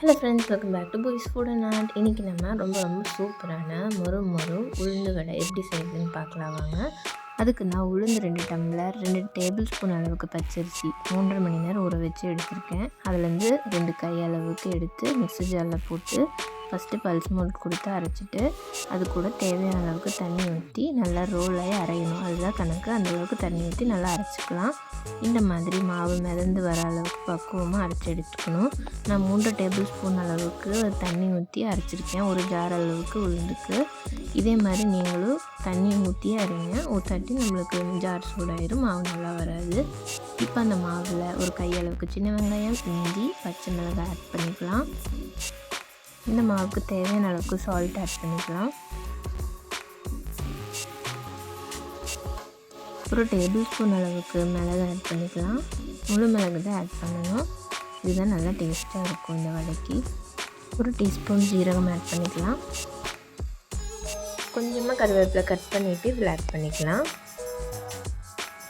Hello friends welcome back to boys food and art இன்றைக்கி நம்ம ரொம்ப ரொம்ப சூப்பரான மொறு மொறு உளுந்து வடை எப்படி செய்யுதுன்னு பார்க்கலாம் வாங்க. அதுக்கு நான் உளுந்து ரெண்டு டம்ளர் ரெண்டு டேபிள் ஸ்பூன் அளவுக்கு பச்சரிசி மூன்றரை மணி நேரம் ஊற வச்சு எடுத்திருக்கேன். அதுலேருந்து ரெண்டு கை அளவுக்கு எடுத்து மிக்ஸி ஜாரில் போட்டு ஃபஸ்ட்டு பல்ஸ் மோட் கொடுத்து அரைச்சிட்டு அது கூட தேவையான அளவுக்கு தண்ணி ஊற்றி நல்லா ரோலாகி அரையணும். அதுதான் கணக்கு. அந்த அளவுக்கு தண்ணி ஊற்றி நல்லா அரைச்சிக்கலாம். இந்த மாதிரி மாவு மிதந்து வர அளவுக்கு பக்குவமாக அரைச்சி எடுத்துக்கணும். நான் மூன்று டேபிள் ஸ்பூன் அளவுக்கு தண்ணி ஊற்றி அரைச்சிருக்கேன். ஒரு ஜார் அளவுக்கு உளுந்துக்கு. இதே மாதிரி நீங்களும் தண்ணி ஊற்றி அரைங்க. ஊற்றாட்டி நம்மளுக்கு ஜார் சூடாயிரும். மாவு நல்லா வராது. இப்போ அந்த மாவில் ஒரு கையளவுக்கு சின்ன வெங்காயம் இஞ்சி பச்சை மிளகாய் ஆட் பண்ணிக்கலாம். இந்த மாவுக்கு தேவையான அளவுக்கு சால்ட் ஆட் பண்ணிக்கலாம். ஒரு டேபிள் ஸ்பூன் அளவுக்கு மிளகு ஆட் பண்ணிக்கலாம். முழு மிளகு தான் ஆட் பண்ணணும். இதுதான் நல்லா டேஸ்ட்டாக இருக்கும் இந்த வடைக்கு ஒரு டீஸ்பூன் ஜீரகம் ஆட் பண்ணிக்கலாம். கொஞ்சமாக கருவேப்பிலை கட் பண்ணிவிட்டு இதில் ஆட் பண்ணிக்கலாம்.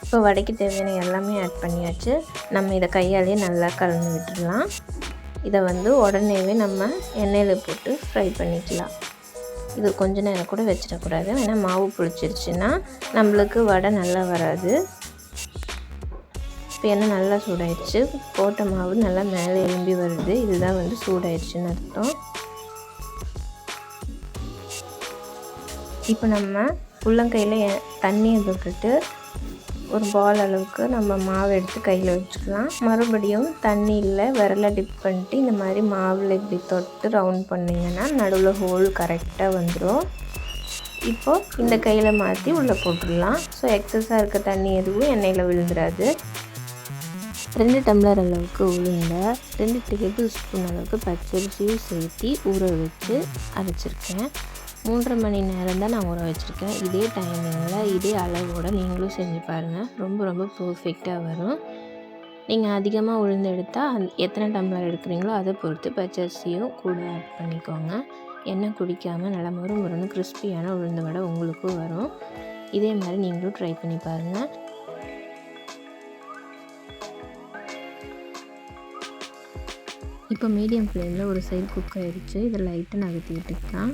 இப்போ வடைக்கு தேவையான எல்லாமே ஆட் பண்ணியாச்சு. நம்ம இதை கையாலேயே நல்லா கலந்து விட்டுடலாம். இதை வந்து உடனேவே நம்ம எண்ணெயில் போட்டு ஃப்ரை பண்ணிக்கலாம். இது கொஞ்ச நேரம் கூட வச்சிடக்கூடாது. ஏன்னா மாவு புளிச்சிருச்சுன்னா நம்மளுக்கு வடை நல்லா வராது. இப்போ எண்ணெய் நல்லா சூடாயிடுச்சு. போட்ட மாவு நல்லா மேலே எழும்பி வருது. இதுதான் வந்து சூடாயிடுச்சுன்னு அர்த்தம். இப்போ நம்ம உள்ளங்கையில் தண்ணியை தொட்டுட்டு ஒரு பால் அளவுக்கு நம்ம மாவு எடுத்து கையில் வச்சுக்கலாம். மறுபடியும் தண்ணியில் விரலை டிப் பண்ணிட்டு இந்த மாதிரி மாவில் இப்படி தொட்டு ரவுண்ட் பண்ணிங்கன்னா நடுவில் ஹோல் கரெக்டாக வந்துடும் இப்போது இந்த கையில் மாற்றி உள்ளே போட்டுடலாம். ஸோ எக்ஸஸாக இருக்க தண்ணி எதுவும் எண்ணெயில் விழுந்துடாது ரெண்டு டம்ளர் அளவுக்கு உளுந்த ரெண்டு டேபிள் ஸ்பூன் அளவுக்கு பச்சரிசியும் சேர்த்து ஊற வச்சு அரைச்சிருக்கேன். மூன்றரை மணி நேரம் தான் நான் ஊற வச்சுருக்கேன். இதே டைமிங்கில் இதே அளவோடு நீங்களும் செஞ்சு பாருங்கள் ரொம்ப ரொம்ப பர்ஃபெக்டாக வரும். நீங்கள் அதிகமாக உளுந்து எடுத்தால் அந் எத்தனை டம்ளர் எடுக்கிறீங்களோ அதை பொறுத்து பச்சரிசியும் கூட ஆட் பண்ணிக்கோங்க. எண்ணெய் குடிக்காமல் நல்லா முறு முருன்னு கிறிஸ்பியான உளுந்து வடை உங்களுக்கும் வரும். இதே மாதிரி நீங்களும் ட்ரை பண்ணி பாருங்கள் இப்போ மீடியம் ஃப்ளேமில் ஒரு சைடு குக் ஆகிடுச்சு இதை லைட்டாக நகர்த்தி விட்டுக்கலாம்.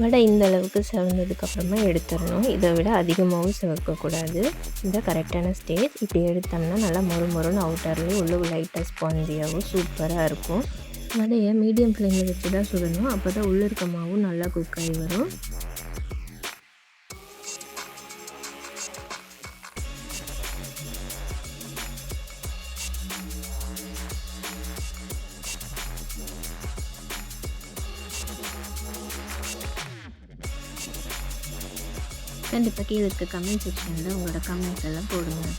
வடை இந்த அளவுக்கு செவந்ததுக்கப்புறமா எடுத்துடணும். இதை விட அதிகமாகவும் செவக்கக்கூடாது. இந்த கரெக்டான ஸ்டேஜ் இப்படி எடுத்தோம்னா நல்லா மொறு மொறுன்னு அவுட்டர்லேயும் உள்ள லைட்டாக ஸ்பாஞ்சியாகவும் சூப்பராக இருக்கும். வடையை மீடியம் ஃப்ளேமில் வச்சு தான் சுடணும். அப்போ தான் உள்ளே இருக்க மாவும் நல்லா குக் ஆகி வரும். கண்டிப்பாக கீழே இருக்க கமெண்ட் செக்ஷனில் உங்களோட கமெண்ட்ஸ் எல்லாம் போடுங்க.